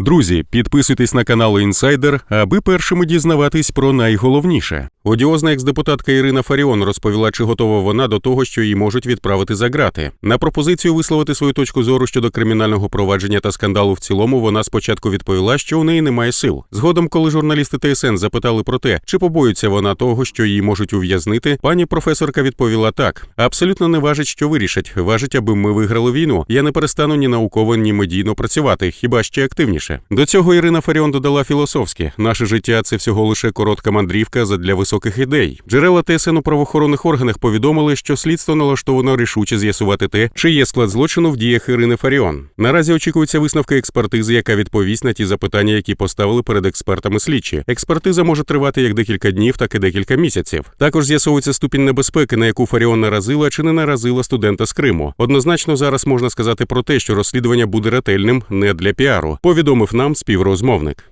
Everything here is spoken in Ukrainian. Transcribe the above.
Друзі, підписуйтесь на канал Інсайдер, аби першими дізнаватись про найголовніше. Одіозна екс-депутатка Ірина Фаріон розповіла, чи готова вона до того, що її можуть відправити за грати. На пропозицію висловити свою точку зору щодо кримінального провадження та скандалу в цілому, вона спочатку відповіла, що у неї немає сил. Згодом, коли журналісти ТСН запитали про те, чи побоюється вона того, що її можуть ув'язнити, пані професорка відповіла так: абсолютно не важить, що вирішать. Важить, аби ми виграли війну. Я не перестану ні науково, ні медійно працювати, хіба ще активніше. До цього Ірина Фаріон додала філософське: наше життя це всього лише коротка мандрівка задля високих ідей. Джерела ТСН у правоохоронних органах повідомили, що слідство налаштовано рішуче з'ясувати те, чи є склад злочину в діях Ірини Фаріон. Наразі очікується висновка експертизи, яка відповість на ті запитання, які поставили перед експертами слідчі. Експертиза може тривати як декілька днів, так і декілька місяців. Також з'ясовується ступінь небезпеки, на яку Фаріон наразила чи не наразила студента з Криму. Однозначно зараз можна сказати про те, що розслідування буде ретельним не для піару. Повідомив нам співрозмовник.